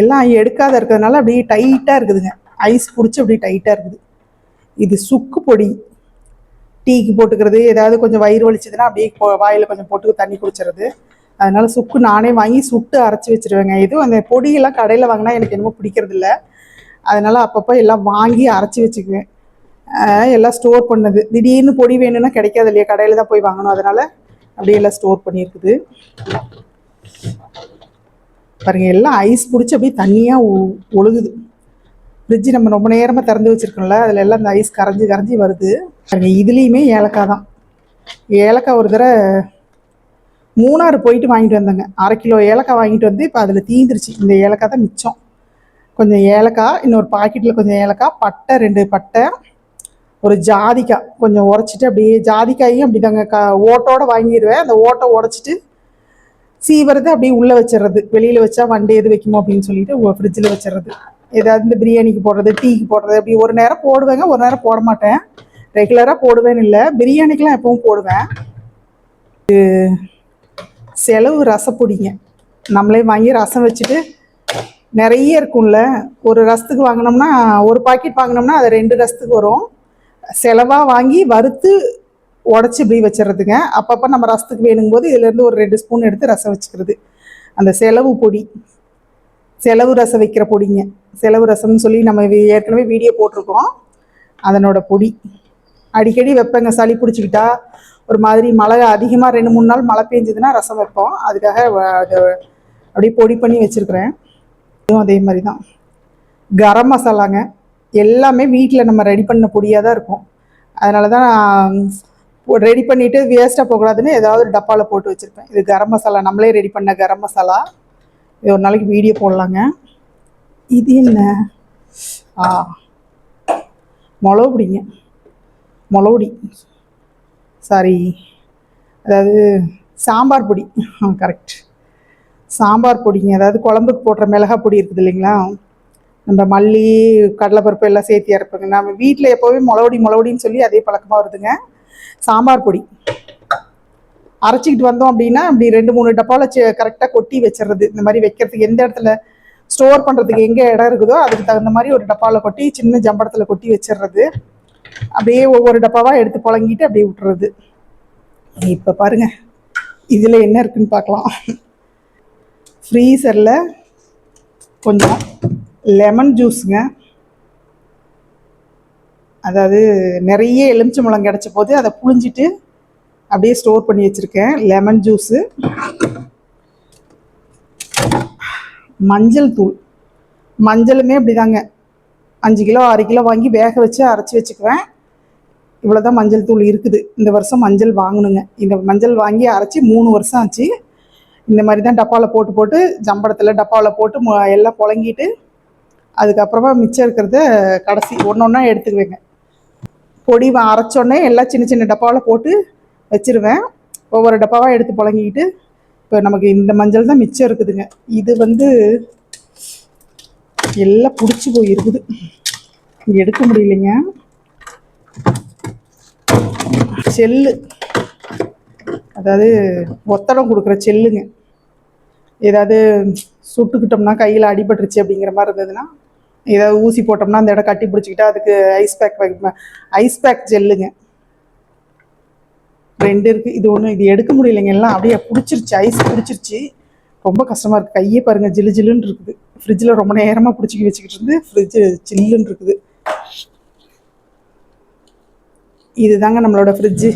[SPEAKER 1] எல்லாம் எடுக்காத இருக்கிறதுனால அப்படியே டைட்டாக இருக்குதுங்க. ஐஸ் பிடிச்சி அப்படியே டைட்டாக இருக்குது. இது சுக்கு பொடி. டீக்கு போட்டுக்கிறது ஏதாவது கொஞ்சம் வயிறு வலிச்சதுன்னா அப்படியே வாயில் கொஞ்சம் போட்டு தண்ணி குடிச்சிறது. அதனால சுக்கு நானே வாங்கி சுட்டு அரைச்சி வச்சிருவேங்க. எதுவும் அந்த பொடியெல்லாம் கடையில் வாங்கினா எனக்கு என்னமோ பிடிக்கிறது இல்லை அதனால அப்பப்போ எல்லாம் வாங்கி அரைச்சி வச்சுக்குவேன். எல்லாம் ஸ்டோர் பண்ணது. திடீர்னு பொடி வேணும்னா கிடைக்காது இல்லையா? கடையில் தான் போய் வாங்கணும். அதனால அப்படியே எல்லாம் ஸ்டோர் பண்ணியிருக்குது. பாருங்கள் எல்லாம் ஐஸ் பிடிச்சி அப்படியே தண்ணியாக ஒழுகுது. ஃப்ரிட்ஜ் நம்ம ரொம்ப நேரமாக திறந்து வச்சுருக்கோம்ல அதில் எல்லாம் அந்த ஐஸ் கரைஞ்சி கரைஞ்சி வருது. பாருங்க இதுலேயுமே ஏலக்காய் தான். ஏலக்காய் ஒரு தடவை மூணாறு போயிட்டு வாங்கிட்டு வந்தேங்க. அரை கிலோ ஏலக்காய் வாங்கிட்டு வந்து இப்போ அதில் தீந்துருச்சு. இந்த ஏலக்காய் தான் மிச்சம். கொஞ்சம் ஏலக்காய் இன்னொரு பாக்கெட்டில் கொஞ்சம் ஏலக்காய் பட்டை ரெண்டு பட்டை ஒரு ஜாதிக்காய். கொஞ்சம் உடச்சிட்டு அப்படியே ஜாதிக்காயும் அப்படி தாங்க க ஓட்டோடு வாங்கிடுவேன் அந்த ஓட்டை உடச்சிட்டு சீவரது அப்படியே உள்ளே வச்சிடுறது. வெளியில் வச்சா வண்டி எது வைக்குமோ அப்படின்னு சொல்லிட்டு ஃப்ரிட்ஜில் வச்சிடுறது. ஏதாவது இந்த பிரியாணிக்கு போடுறது டீக்கு போடுறது அப்படி ஒரு நேரம் போடுவேங்க ஒரு நேரம் போட மாட்டேன். ரெகுலராக போடுவேன்னு இல்லை பிரியாணிக்கெலாம் எப்பவும் போடுவேன். இது செலவு ரசப்பொடிங்க நம்மளே வாங்கி ரசம் வச்சுட்டு நிறைய இருக்கும்ல ஒரு ரசத்துக்கு வாங்கினோம்னா ஒரு பாக்கெட் வாங்கினோம்னா அது ரெண்டு ரசத்துக்கு வரும். செலவாக வாங்கி வறுத்து உடச்சி இப்படி வச்சிடுறதுங்க. அப்பப்போ நம்ம ரசத்துக்கு வேணுங்கும்போது இதுலேருந்து ஒரு ரெண்டு ஸ்பூன் எடுத்து ரசம் வச்சுக்கிறது. அந்த செலவு பொடி. செலவு ரசம் வைக்கிற பொடிங்க. செலவு ரசம்னு சொல்லி நம்ம ஏற்கனவே வீடியோ போட்டிருக்கோம். அதனோட பொடி. அடிக்கடி வைப்பேங்க சளி பிடிச்சிக்கிட்டா ஒரு மாதிரி மழை அதிகமாக ரெண்டு மூணு நாள் மழை பெஞ்சதுன்னா ரசம் வைப்போம். அதுக்காக வ- அதை அப்படியே பொடி பண்ணி வச்சுருக்கிறேன். இதுவும் அதே மாதிரி தான் கரம் மசாலாங்க. எல்லாமே வீட்டில் நம்ம ரெடி பண்ண பொடியாக தான் இருக்கும் அதனால தான் ரெடி பண்ணிவிட்டு வேஸ்ட்டாக போகக்கூடாதுன்னு ஏதாவது ஒரு டப்பாவில் போட்டு வச்சுருப்பேன். இது கரம் மசாலா. நம்மளே ரெடி பண்ண கரம் மசாலா. இது ஒரு நாளைக்கு வீடியோ போடலாங்க. இது என்ன? ஆ. மிளகு மொளவுடி சாரி. அதாவது சாம்பார் பொடி. கரெக்ட் சாம்பார் பொடிங்க. அதாவது குழம்புக்கு போடுற மிளகா பொடி இருக்குது இல்லைங்களா? நம்ம மல்லி கடலைப்பருப்பு எல்லாம் சேர்த்து இறப்புங்க. நம்ம வீட்டில் எப்போவுமே மிளகுடி மிளகுடின்னு சொல்லி அதே பழக்கமாக வருதுங்க. சாம்பார் பொடி. அரைச்சிக்கிட்டு வந்தோம் அப்படின்னா அப்படி ரெண்டு மூணு டப்பாவில் கரெக்டாக கொட்டி வச்சிடுறது. இந்த மாதிரி வைக்கிறதுக்கு எந்த இடத்துல ஸ்டோர் பண்ணுறதுக்கு எங்கே இடம் இருக்குதோ அதுக்கு தகுந்த மாதிரி ஒரு டப்பாவில் கொட்டி சின்ன ஜம்படத்தில் கொட்டி வச்சிடுறது. அப்படியே ஒவ்வொரு டப்பாவாக எடுத்து புழங்கிட்டு அப்படியே விட்டுறது. இப்போ பாருங்க இதில் என்ன இருக்குன்னு பார்க்கலாம். ஃப்ரீசரில் கொஞ்சம் லெமன் ஜூஸுங்க அதாவது நிறைய எலுமிச்சம்பழம் கிடச்ச போது அதை புழிஞ்சிட்டு அப்படியே ஸ்டோர் பண்ணி வச்சுருக்கேன். லெமன் ஜூஸு மஞ்சள் தூள். மஞ்சளுமே அப்படிதாங்க. அஞ்சு கிலோ ஆறு கிலோ வாங்கி வேக வச்சு அரைச்சி வச்சுக்குவேன். இவ்வளோ தான் மஞ்சள் தூள் இருக்குது. இந்த வருஷம் மஞ்சள் வாங்கணுங்க. இந்த மஞ்சள் வாங்கி அரைச்சி மூணு வருஷம் ஆச்சு. இந்த மாதிரி தான் டப்பாவில் போட்டு போட்டு ஜம்படத்தில் டப்பாவில் போட்டு மு- எல்லாம் புழங்கிட்டு அதுக்கப்புறமா மிச்சம் இருக்கிறத கடைசி ஒன்று ஒன்றா எடுத்துக்குவேங்க. பொடி வ- அரைச்சோடனே எல்லாம் சின்ன சின்ன டப்பாவில் போட்டு வச்சிருவேன். ஒவ்வொரு டப்பாவாக எடுத்து புழங்கிக்கிட்டு இப்போ நமக்கு இந்த மஞ்சள் தான் மிச்சம் இருக்குதுங்க. இது வந்து எல்லாம் பிடிச்சி போயிருக்குது. இங்க எடுக்க முடியலைங்க. செல்லு. அதாவது ஒத்தடம் கொடுக்குற செல்லுங்க. ஏதாவது சுட்டுக்கிட்டோம்னா கையில் அடிபட்டுருச்சு அப்படிங்கிற மாதிரி இருந்ததுன்னா ஏதாவது ஊசி போட்டோம்னா அந்த இடம் கட்டி பிடிச்சிக்கிட்டா அதுக்கு ஐஸ் பேக் ஐஸ் பேக் ஜெல்லுங்க ரெண்டு இருக்கு. இது ஒன்று இது எடுக்க முடியலைங்க. எல்லாம் அப்படியே பிடிச்சிருச்சு ஐஸ் பிடிச்சிருச்சு. ரொம்ப கஷ்டமா இருக்கு. கையே பாருங்க ஜிலு ஜில்லுன்னு இருக்குது. ஃப்ரிட்ஜில் ரொம்ப நேரமாக பிடிச்சிக்கி வச்சுக்கிட்டு இருந்து ஃப்ரிட்ஜ் சில்லுன்னு இருக்குது. இதுதாங்க நம்மளோட ஃப்ரிட்ஜு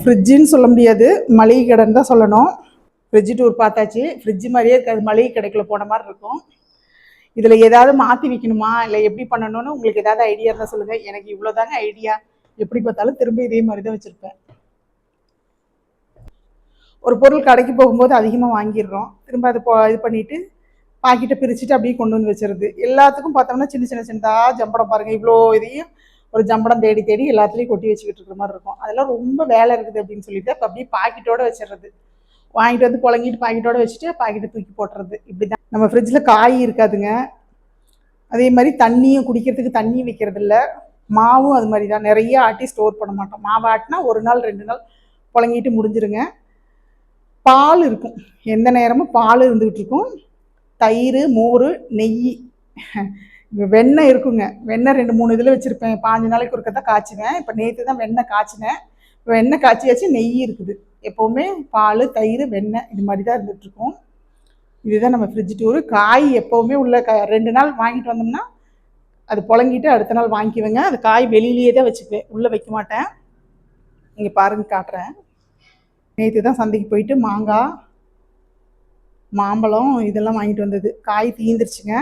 [SPEAKER 1] ஃப்ரிட்ஜுன்னு சொல்ல முடியாது. மளிகை கடைன்னு தான் சொல்லணும். ஃப்ரிட்ஜு டூர் பார்த்தாச்சு. ஃப்ரிட்ஜு மாதிரியே இருக்காது. மளிகை கடைக்குள்ள போன மாதிரி இருக்கும். இதில் ஏதாவது மாற்றி வைக்கணுமா? இல்லை எப்படி பண்ணணும்னு உங்களுக்கு ஏதாவது ஐடியா இருந்தால் சொல்லுங்கள் எனக்கு இவ்வளோதாங்க ஐடியா எப்படி பார்த்தாலும் திரும்ப இதே மாதிரி தான் வச்சுருப்பேன். ஒரு பொருள் கடைக்கு போகும்போது அதிகமாக வாங்கிடுறோம். திரும்ப அதை போ இது பண்ணிவிட்டு பாக்கெட்டை பிரிச்சுட்டு அப்படியே கொண்டு வந்து வச்சிருது. எல்லாத்துக்கும் பார்த்தோம்னா சின்ன சின்ன சின்னதாக ஜம்படம் பாருங்கள் இவ்வளோ இதையும் ஒரு ஜம்படம் தேடி தேடி எல்லாத்துலேயும் கொட்டி வச்சுக்கிட்டு இருக்கிற மாதிரி இருக்கும். அதெல்லாம் ரொம்ப வேலை இருக்குது அப்படின்னு சொல்லிட்டு அப்போ அப்படியே பாக்கெட்டோடு வச்சிடுறது. வாங்கிட்டு வந்து புழங்கிட்டு பாக்கெட்டோடு வச்சுட்டு பாக்கெட்டை தூக்கி போட்டுறது. இப்படி தான் நம்ம ஃப்ரிட்ஜில் காய் இருக்காதுங்க. அதே மாதிரி தண்ணியும் குடிக்கிறதுக்கு தண்ணியும் வைக்கிறது இல்லை மாவும் அது மாதிரி தான். நிறைய ஆட்டி ஸ்டோர் பண்ண மாட்டோம். மாவு ஆட்டினா ஒரு நாள் ரெண்டு நாள் புழங்கிட்டு முடிஞ்சிருங்க. பால் இருக்கும். எந்த நேரமும் பால் இருந்துக்கிட்டு இருக்கும். தயிர் மோர் நெய். வெண்ணெய் இருக்குங்க. வெண்ணெய் ரெண்டு மூணு இதில் வச்சுருப்பேன். பாஞ்சு நாளைக்கு ஒருக்க தான் காய்ச்சுவேன். இப்போ நேற்று தான் வெண்ணெய் காய்ச்சினேன். வெண்ணெய் காய்ச்சியாச்சு நெய் இருக்குது. எப்போவுமே பால் தயிர் வெண்ணெய் இது மாதிரி தான் இருந்துகிட்ருக்கும் இதுதான் நம்ம ஃப்ரிட்ஜ் டூரு காய் எப்போவுமே உள்ள க ரெண்டு நாள் வாங்கிட்டு வந்தோம்னா அது புழங்கிட்டு அடுத்த நாள் வாங்கிக்குவேங்க. அது காய் வெளியிலேயே தான் வச்சுக்குவேன். உள்ளே வைக்க மாட்டேன். இங்கே பாருங்க காட்டுறேன். நேற்று தான் சந்தைக்கு போயிட்டு மாங்காய் மாம்பழம் இதெல்லாம் வாங்கிட்டு வந்தது. காய் தீந்துருச்சுங்க.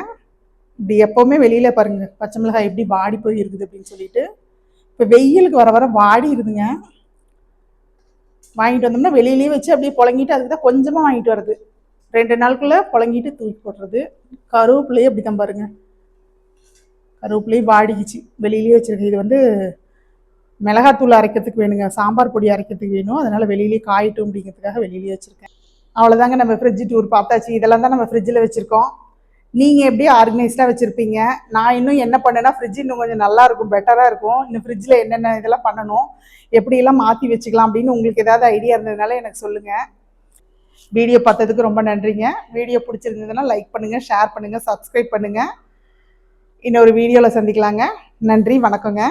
[SPEAKER 1] இப்படி எப்போவுமே வெளியில் பாருங்க பச்சை மிளகாய் எப்படி வாடி போய் இருக்குது அப்படின்னு சொல்லிட்டு. இப்போ வெயிலுக்கு வர வர வாடி இருக்குதுங்க. வாங்கிட்டு வந்தோம்னா வெளியிலேயே வச்சு அப்படியே புழங்கிட்டு அதுக்கு தான் கொஞ்சமாக வாங்கிட்டு வர்றது. ரெண்டு நாளுக்குள்ளே புழங்கிட்டு தூக்கி போட்டுறது கருவேப்பிலையே அப்படி தான் பாருங்கள் கருவேப்பிலையும் வாடிக்குச்சு. வெளியிலேயே வச்சுருக்கேன். இது வந்து மிளகாத்தூள் அரைக்கிறதுக்கு வேணுங்க. சாம்பார் பொடி அரைக்கிறதுக்கு வேணும். அதனால் வெளியிலேயே காயட்டும் அப்படிங்கிறதுக்காக வெளியிலேயே வச்சுருக்கேன். அவ்வளோதாங்க நம்ம ஃப்ரிட்ஜ் டூர் பார்த்தாச்சு. இதெல்லாம் தான் நம்ம ஃப்ரிட்ஜில் வச்சுருக்கோம். நீங்கள் எப்படி ஆர்கனைஸ்டாக வச்சுருப்பீங்க? நான் இன்னும் என்ன பண்ணேன்னா ஃப்ரிட்ஜ் இன்னும் கொஞ்சம் நல்லாயிருக்கும் பெட்டராக இருக்கும். இன்னும் ஃப்ரிட்ஜில் என்னென்ன இதெல்லாம் பண்ணணும் எப்படியெல்லாம் மாற்றி வச்சுக்கலாம் அப்படின்னு உங்களுக்கு ஏதாவது ஐடியா இருந்ததுனால எனக்கு சொல்லுங்கள் வீடியோ பார்த்ததுக்கு ரொம்ப நன்றிங்க. வீடியோ பிடிச்சிருந்ததுன்னா லைக் பண்ணுங்கள் ஷேர் பண்ணுங்கள் சப்ஸ்கிரைப் பண்ணுங்கள் இன்னொரு வீடியோவில் சந்திக்கலாங்க. நன்றி வணக்கங்க.